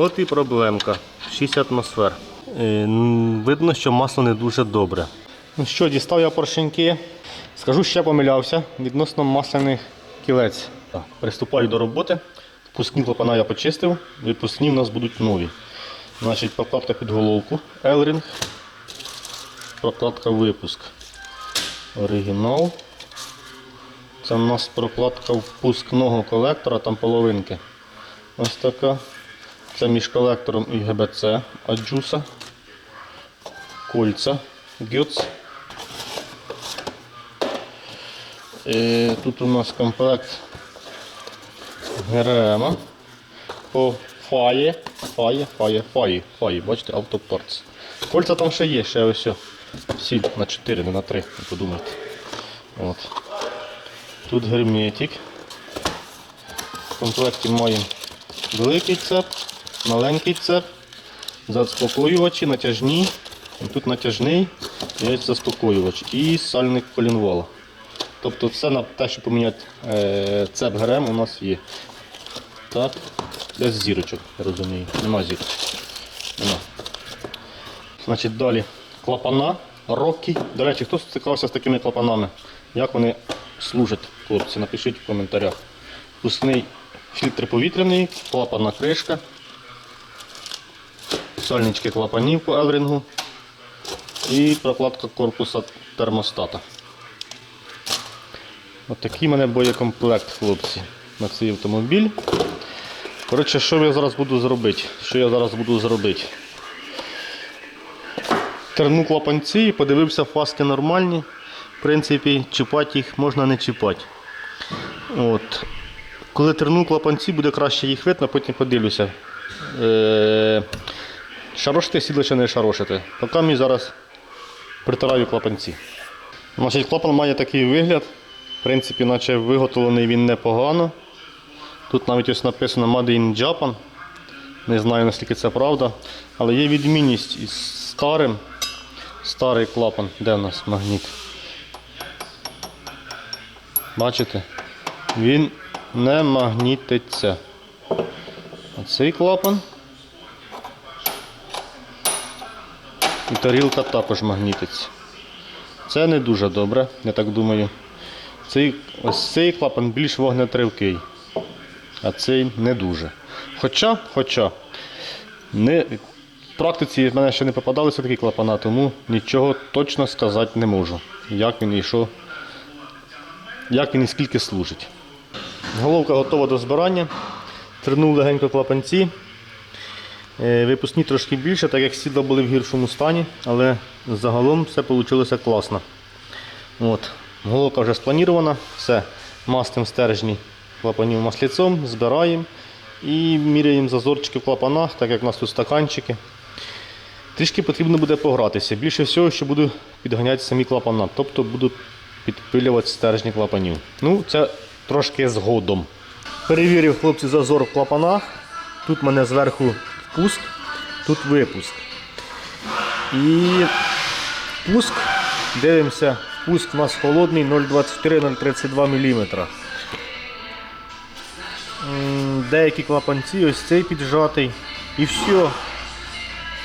От і проблемка. 6 атмосфер. Е, Видно, що масло не дуже добре. Ну що, дістав я поршеньки. Скажу, ще помилявся відносно масляних кілець. Приступаю до роботи. Впускні клапана я почистив, випускні в нас будуть нові. Значить, прокладка під головку, Елрінг, прокладка випуск. Оригінал. Це у нас прокладка впускного колектора, там половинки. Ось така. Це між колектором і ГБЦ Аджуса. Кольця Гюц. І тут у нас комплект ГРМ по фає. Фає, фає, фає, фає. Бачите, автопартс. Кольця там ще є, ще ось. Всі на 4, не на 3, не подумайте. От. Тут герметик. В комплекті маємо великий цеп, маленький цеп, заспокоювачі, натяжні. Тут натяжний, є заспокоювач і сальник колінвала. Тобто все на те, щоб поміняти е, цеп ГРМ у нас є. Так, без зірочок, я розумію. Нема зірочок. Нема. Значить, далі клапана, рокі. До речі, хто стикався з такими клапанами? Як вони служать, хлопці? Напишіть в коментарях. Пускний фільтр повітряний, клапанна кришка, сальнички клапанів по елрингу і прокладка корпуса термостата. Ось такий мене боєкомплект, хлопці, на цей автомобіль. Коротше, що я зараз буду зробити? Що я зараз буду зробити? Терну клапанці і подивився, фаски нормальні. В принципі, чіпати їх можна не чіпати. От. Коли терну клапанці, буде краще їх видно, потім подивлюся. Е- шарошити сідло чи не шарошити. Поки мені зараз притираю клапанці. Значить, клапан має такий вигляд. В принципі, наче виготовлений він непогано. Тут навіть ось написано Made in Japan. Не знаю наскільки це правда. Але є відмінність із старим. Старий клапан. Де в нас магніт? Бачите? Він не магнітиться. А цей клапан. І тарілка також магнітиться. Це не дуже добре, я так думаю. Цей, ось цей клапан більш вогнетривкий, а цей не дуже. Хоча, хоча, не, в практиці в мене ще не попадалися такі клапана, тому нічого точно сказати не можу, як він і що, як він і скільки служить. Головка готова до збирання. Тренув легенько клапанці. Е, Випускні трошки більше, так як сідла були в гіршому стані, але загалом все вийшло класно. От. Головка вже спланірована, все, мастим стержні клапанів масліцом, збираємо і міряємо зазорчики в клапанах, так як у нас тут стаканчики. Трішки потрібно буде погратися. Більше всього, що буду підганяти самі клапана, тобто буду підпилювати стержні клапанів. Ну, це трошки згодом. Перевірив хлопці зазор в клапанах. Тут мене зверху впуск, тут випуск. І пуск, дивимося, пуск у нас холодний 0,24-0,32 мм. Деякі клапанці, ось цей піджатий. І все.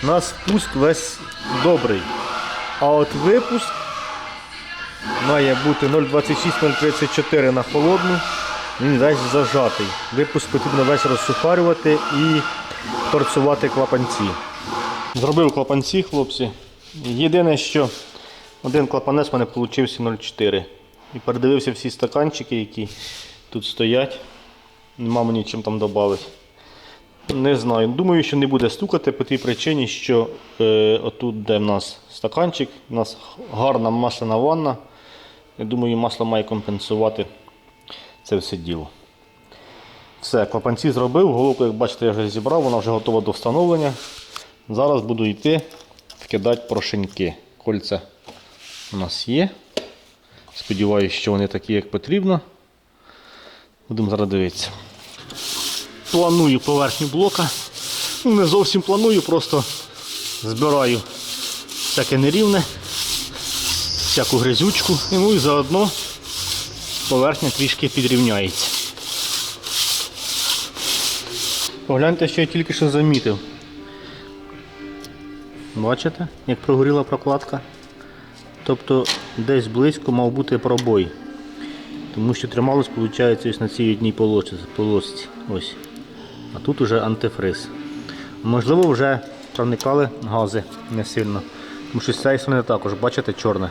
У нас пуск весь добрий. А от випуск має бути 0,26-0,34 на холодну. Він весь зажатий. Випуск потрібно весь розсухарювати і торцувати клапанці. Зробив клапанці, хлопці. Єдине, що один клапанець в мене вийшов 0,4. І передивився всі стаканчики, які тут стоять. Нема мені чим там додати. Не знаю. Думаю, що не буде стукати по тій причині, що е, отут, де в нас стаканчик, у нас гарна масляна ванна. Я думаю, масло має компенсувати це все діло. Все, клапанці зробив, головку, як бачите, я вже зібрав, вона вже готова до встановлення. Зараз буду йти вкидати порошеньки. Кольця у нас є. Сподіваюсь, що вони такі, як потрібно. Будемо зараз дивитися. Планую поверхню блока. Ну, не зовсім планую, просто збираю всяке нерівне, всяку грязючку. Ну і заодно поверхня трішки підрівняється. Погляньте, що я тільки що замітив. Бачите, як прогоріла прокладка? Тобто десь близько мав бути пробой. Тому що трималось, виходить, ось на цій одній полосці. Ось. А тут уже антифриз. Можливо, вже проникали гази не сильно. Тому що з цієї сторони також, бачите, чорне.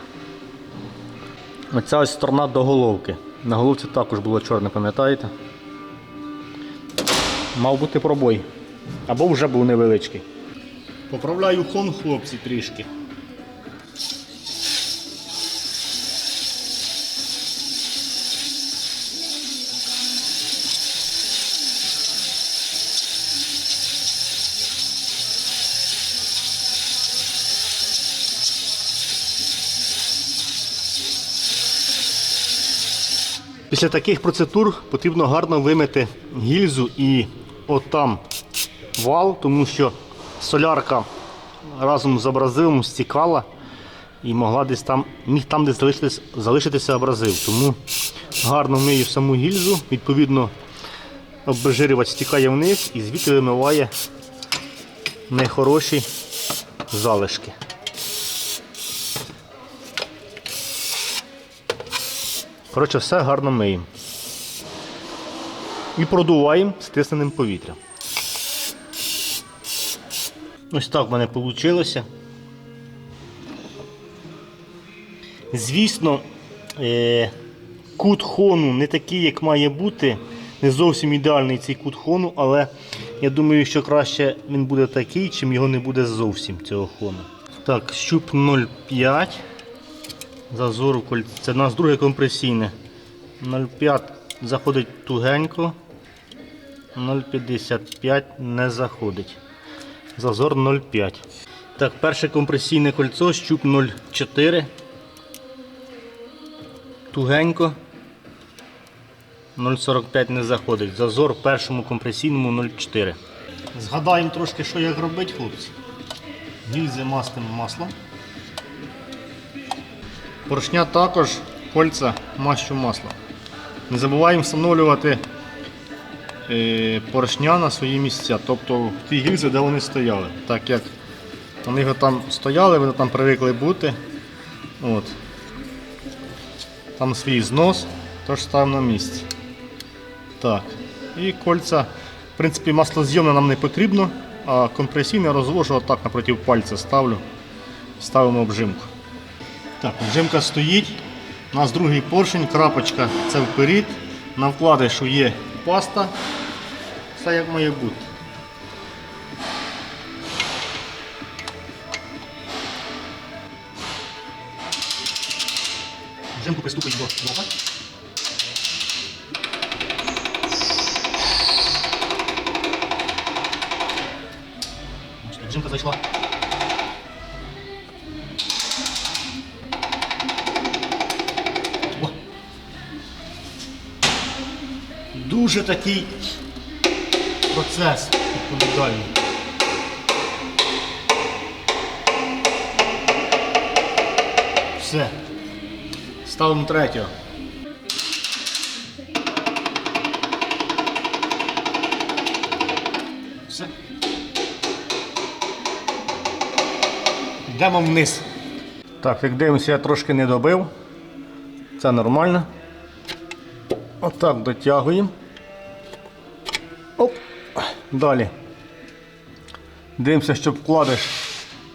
Оця ось сторона до головки. На головці також було чорне, пам'ятаєте? Мав бути пробой. Або вже був невеличкий. Поправляю хон, хлопці, трішки. Після таких процедур потрібно гарно вимити гільзу і отам вал, тому що солярка разом з абразивом стікала і могла десь там, міг там десь залишитись, залишитися абразив. Тому гарно мию саму гільзу, відповідно обезжирювач стікає вниз і звідти вимиває нехороші залишки. Коротше, все гарно миємо. І продуваємо стисненим повітрям. Ось так в мене вийшло. Звісно, е, кут хону не такий, як має бути. Не зовсім ідеальний цей кут хону, але я думаю, що краще він буде такий, чим його не буде зовсім цього хону. Так, щуп 0,5. Зазору кольця. Це у нас друге компресійне. 0,5 заходить тугенько. 0,55 не заходить. Зазор 0,5. Так, перше компресійне кольцо, щуп 0,4. Тугенько. 0,45 не заходить. Зазор першому компресійному 0,4. Згадаємо трошки, що як робити, хлопці. Гільзи мастимо маслом. Поршня також кольця мащу маслом. Не забуваємо встановлювати е, поршня на свої місця, тобто в ті гільзи, де вони стояли. Так як вони там стояли, вони там привикли бути. От. Там свій знос, тож ставимо на місці. Так. І кольця, в принципі, маслозйомне нам не потрібно, а компресійне розвожу отак напроти пальця ставлю. Ставимо обжимку. Так, обжимка стоїть. У нас другий поршень, крапочка це вперед. На вкладишу є паста. Все як має бути. Обжимку приступить до блока. Обжимка зайшла. Дуже такий процес відповідальний. Все. Ставимо третього. Все. Йдемо вниз. Так, як дивимося, я трошки не добив. Це нормально. Отак дотягуємо. Далі. Дивимося, щоб вкладиш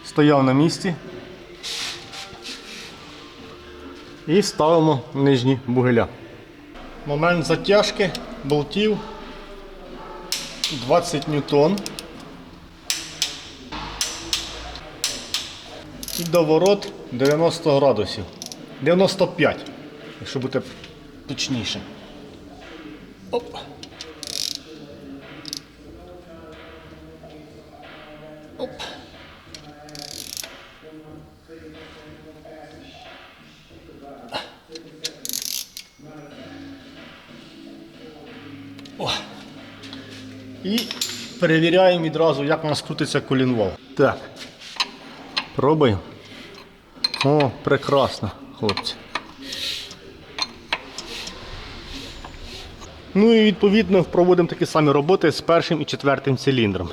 стояв на місці. І ставимо нижні бугеля. Момент затяжки болтів 20 ньютон. І доворот 90 градусів. 95, якщо бути точніше. Оп. О. І перевіряємо відразу, як у нас крутиться колінвал. Так. Пробуємо. О, прекрасно, хлопці. Ну і відповідно проводимо такі самі роботи з першим і четвертим циліндром.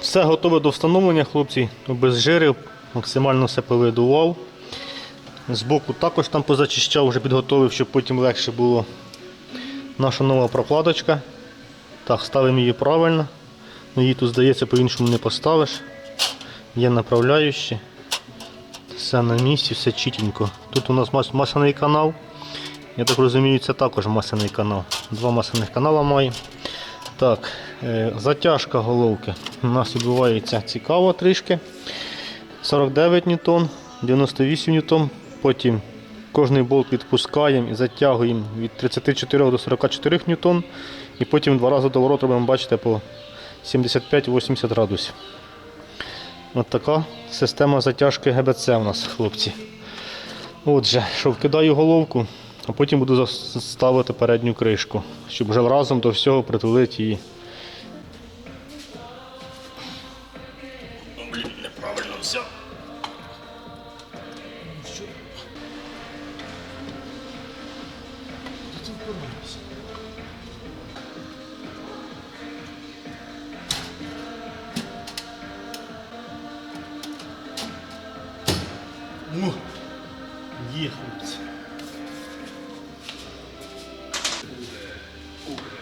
Все готове до встановлення, хлопці. Обезжирив, максимально все повидував. Збоку також там позачищав, вже підготовив, щоб потім легше було. Наша нова прокладочка. Так, ставимо її правильно. Ну, Її тут, здається, по-іншому не поставиш. Є направляючі. Все на місці, все чітенько. Тут у нас мас- масляний канал. Я так розумію, це також масляний канал. Два масляних канала має. Так, е, затяжка головки. У нас відбувається цікаво трішки. 49 ньютон, 98 ньютон. Потім кожний болт відпускаємо і затягуємо від 34 до 44 ньютон. І потім два рази доворот робимо, бачите, по 75-80 градусів. От така система затяжки ГБЦ у нас, хлопці. Отже, що вкидаю головку, а потім буду ставити передню кришку, щоб вже разом до всього притулити її.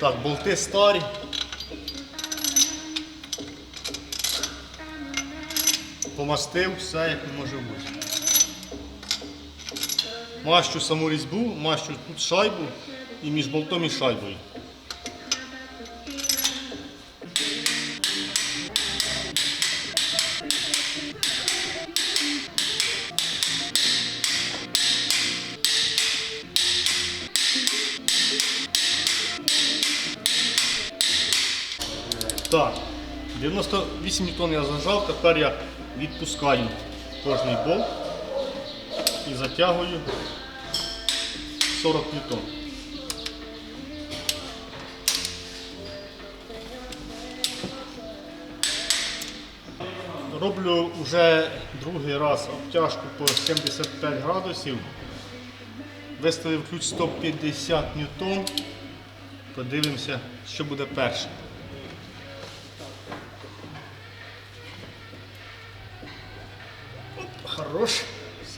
Так, болти старі. Помастив, все як може бути. Мащу саму різьбу, мащу тут шайбу і між болтом і шайбою. Так, 98 ньютон я зажав, тепер я відпускаю кожний болт і затягую 40 ньютон. Роблю вже другий раз обтяжку по 75 градусів. Виставив ключ 150 ньютон. Подивимося, що буде перше.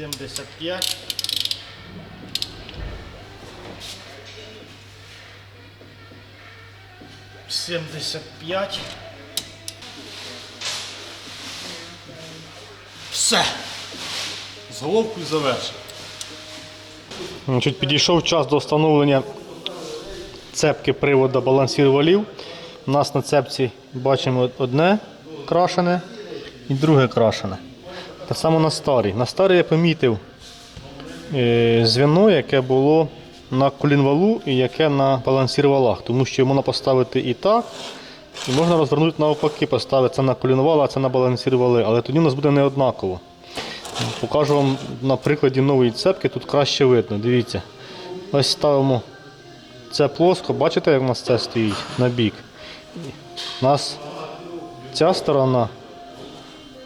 75. Семьдесят пять. Все. З головкою завершив. Значить, підійшов час до встановлення цепки привода балансір валів. У нас на цепці бачимо одне крашене і друге крашене. Так само на старій. На старій я помітив е, звіно, яке було на колінвалу і яке на балансір валах. Тому що можна поставити і так, і можна розвернути навпаки, поставити це на колінвал, а це на балансір вали. Але тоді у нас буде не однаково. Покажу вам на прикладі нової цепки, тут краще видно. Дивіться. Ось ставимо це плоско, бачите, як у нас це стоїть на бік. У нас ця сторона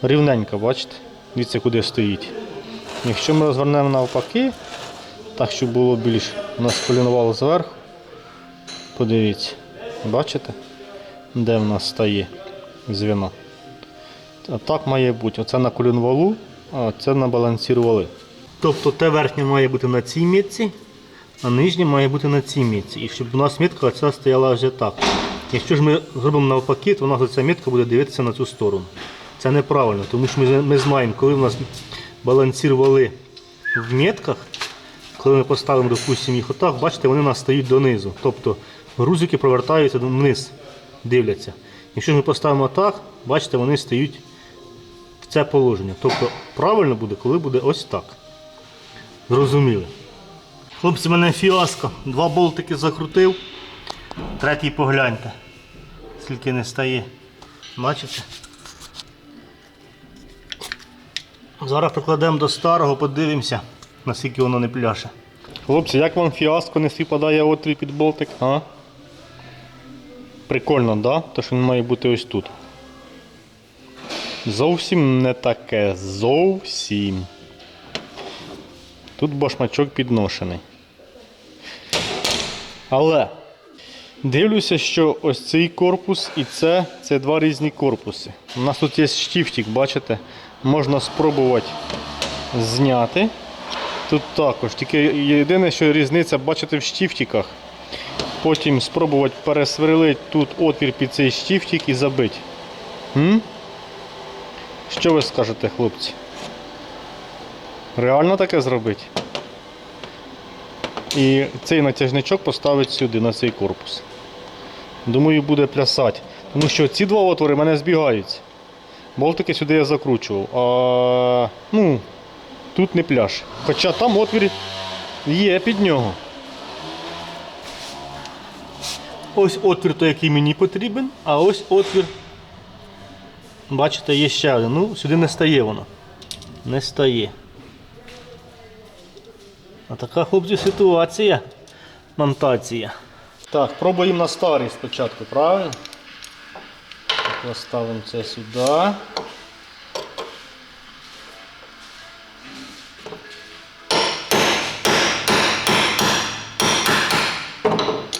рівненька, бачите? Дивіться, куди стоїть. Якщо ми розвернемо навпаки, так, щоб було більш у нас колінувало зверху, подивіться, бачите, де в нас стає звіно. Так має бути. Оце на колінвалу, а це на балансірвали. Тобто те верхнє має бути на цій мітці, а нижнє має бути на цій мітці. І щоб у нас мітка ця стояла вже так. Якщо ж ми зробимо навпаки, то у нас ця мітка буде дивитися на цю сторону. Це неправильно, тому що ми, ми знаємо, коли у нас балансір вали в мітках, коли ми поставимо, допустимо, їх отак, бачите, вони у нас стають донизу. Тобто грузики провертаються вниз, дивляться. Якщо ми поставимо так, бачите, вони стають в це положення. Тобто правильно буде, коли буде ось так. Зрозуміли. Хлопці, в мене фіаско. Два болтики закрутив. Третій погляньте. Скільки не стає. Бачите? Зараз прикладемо до старого, подивимося, наскільки воно не пляше. Хлопці, як вам фіаско не співпадає отвір під болтик? А? Прикольно? Да? То що він має бути ось тут. Зовсім не таке. Зовсім. Тут башмачок підношений. Але Дивлюся, що ось цей корпус і це, це два різні корпуси. У нас тут є штифтик, бачите? Можна спробувати зняти. Тут також. Тільки єдине, що різниця, бачите, в штифтиках. Потім спробувати пересверлити тут отвір під цей штифтик і забити. М? Що ви скажете, хлопці? Реально таке зробити? І цей натяжничок поставити сюди, на цей корпус. Думаю, буде плясати. Тому що ці два отвори в мене збігаються. Болтики сюди я закручував. А ну, тут не пляж. Хоча там отвір є під нього. Ось отвір той, який мені потрібен, а ось отвір. Бачите, є ще один. Ну, сюди не стає воно. Не стає. А така хлопці ситуація. Монтація. Так, пробуємо на старий спочатку, правильно? Поставимо це сюди.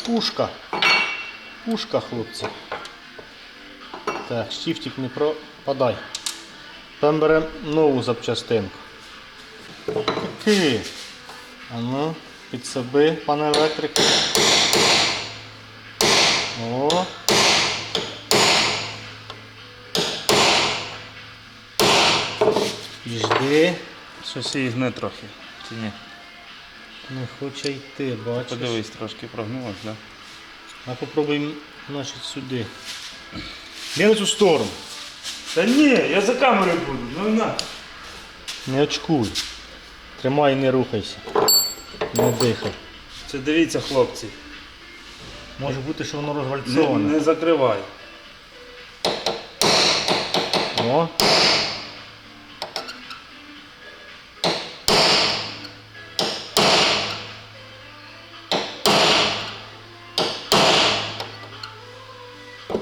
Пушка. Пушка, хлопці. Так, штифтик не пропадай. Там беремо нову запчастинку. Окей. А ну, під себе, пане електрик. О. Жди. Щось її гне трохи. Чи ні? Не хоче йти, бачиш. Подивись, трошки прогнулось, да? А попробуємо, значить, сюди. Не на цю сторону. Та ні, я за камерою буду, ну на. Не очкуй. Тримай і не рухайся. Не дихай. Це дивіться, хлопці. Може бути, що воно Не, не закривай. О.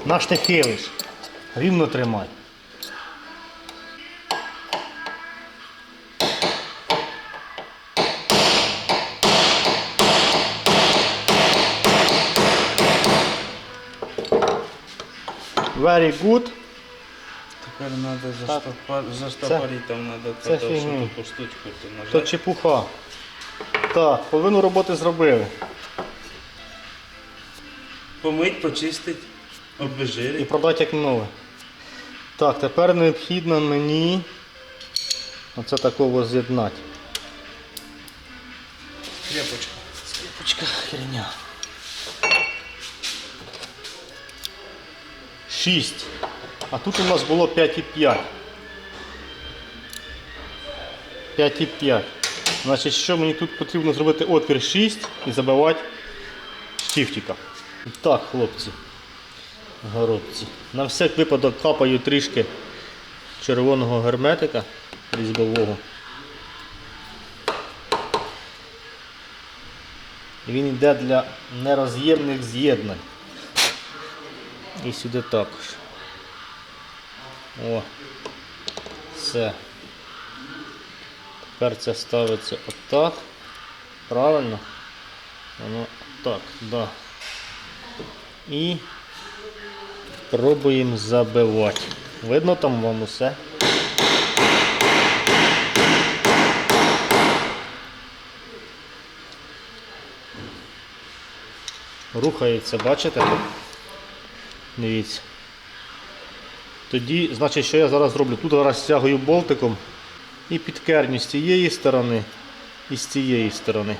Наш ти. Рівно тримай. Very good. Тепер треба заштопати, заштопорити, там треба таку штучку то То чепуха. Так, половину роботи зробили. Помить, почистить, І продати як нове. Так, тепер необхідно мені оце такого з'єднати. Крепочка. Скрипочка херня. 6. А тут у нас було 5,5. 5,5. Значить, що мені тут потрібно зробити отвір 6 і забивати штифтика. Так, хлопці. Горобці. На всяк випадок капаю трішки червоного герметика різьбового. Він йде для нероз'ємних з'єднань. І сюди також. О. Все. Тепер це ставиться отак. Правильно? Воно так, да. І пробуємо забивати. Видно там вам усе? Рухається, бачите? Дивіться. Тоді, значить, що я зараз зроблю? Тут зараз стягую болтиком і підкерню з цієї сторони і з цієї сторони.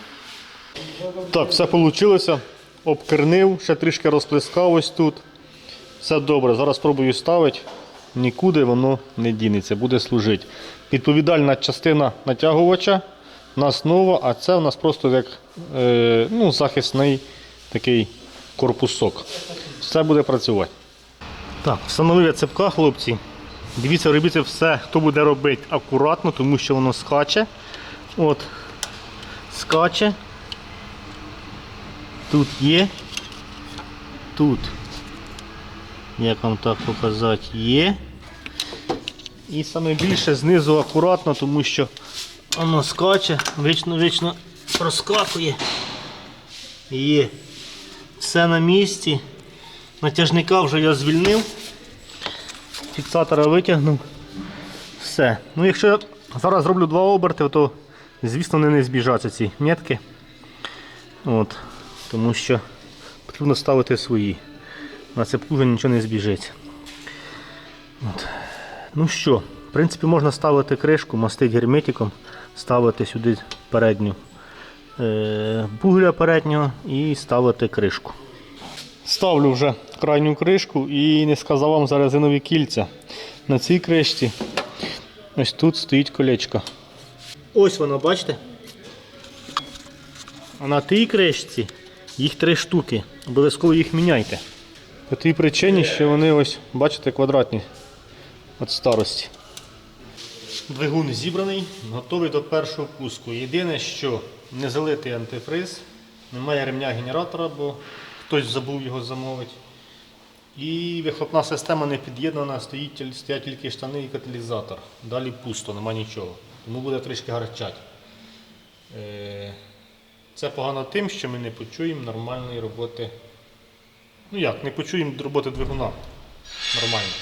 Так, все вийшло. Обкернив, ще трішки розплескав ось тут. Все добре. Зараз спробую ставити. Нікуди воно не дінеться, буде служити. Відповідальна частина натягувача у нас а це у нас просто як е, ну, захисний такий корпусок. Все буде працювати. Так, встановив я цепка, хлопці. Дивіться, робіть все, хто буде робити акуратно, тому що воно скаче. От, скаче. Тут є. Тут. Як вам так показати, є. І саме більше знизу акуратно, тому що воно скаче, вічно-вічно проскакує. Є. Все на місці. Натяжника вже я звільнив. Фіксатора витягнув. Все. Ну, якщо я зараз зроблю два оберти, то звісно вони не збіжаться ці метки. От. Тому що потрібно ставити свої. На цепку вже нічого не збіжить. От. Ну що, в принципі, можна ставити кришку, мастити герметиком, ставити сюди передню е, бугля переднього і ставити кришку. Ставлю вже крайню кришку і не сказав вам за резинові кільця. На цій кришці ось тут стоїть колечко. Ось воно, бачите? А на тій кришці їх три штуки. Обов'язково їх міняйте. По тій причині, що вони ось, бачите, квадратні від старості. Двигун зібраний, готовий до першого пуску. Єдине, що не залитий антифриз, немає ремня генератора, бо хтось забув його замовити. І вихлопна система не під'єднана, стоїть, стоять тільки штани і каталізатор. Далі пусто, нема нічого. Тому буде трішки гарчать. Е, Це погано тим, що ми не почуємо нормальної роботи. Ну як, не почуємо роботи двигуна. Нормально.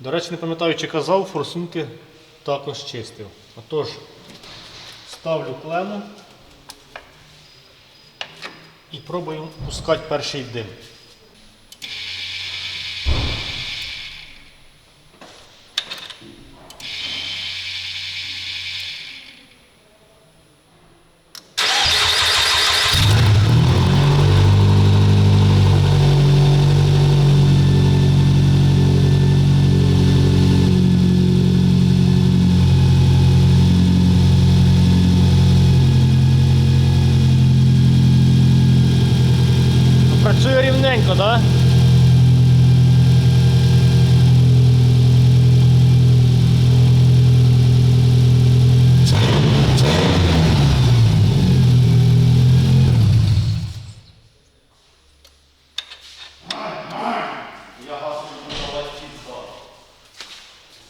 До речі, не пам'ятаю, чи казав, форсунки також чистив. Отож, ставлю клему і пробую пускати перший дим. Працює так? Да?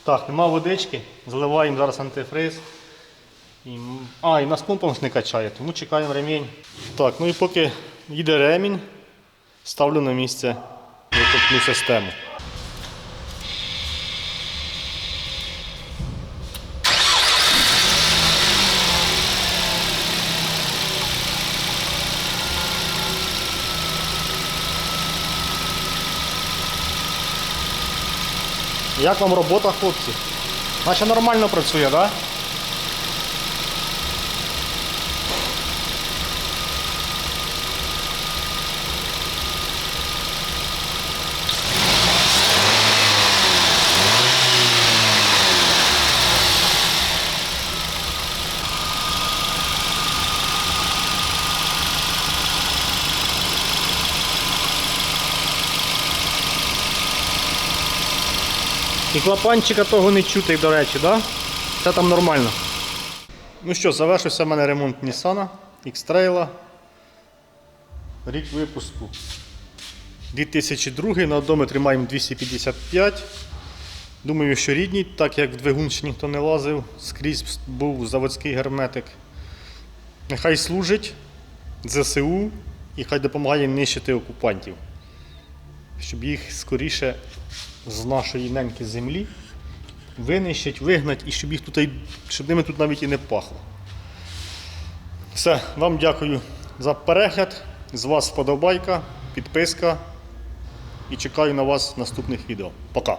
Так, нема водички, заливаємо зараз антифриз. І, а, і нас помпом не качає, тому чекаємо ремінь. Так, ну і поки їде ремінь, ставлю на місце вихлопну систему. Як вам робота, хлопці? Наче нормально працює, так? Да? І клапанчика того не чути, до речі, да? Це там нормально. Ну що, завершився в мене ремонт Nissan X-Trail. Рік випуску 2002 на одометрі маємо 255. Думаю, що рідній, так як в двигун ще ніхто не лазив, скрізь був заводський герметик. Нехай служить ЗСУ і хай допомагає нищити окупантів, щоб їх скоріше з нашої неньки землі винищить, вигнать і щоб їх тут, щоб ними тут навіть і не пахло. Все, вам дякую за перегляд. З вас вподобайка, підписка і чекаю на вас в наступних відео. Пока!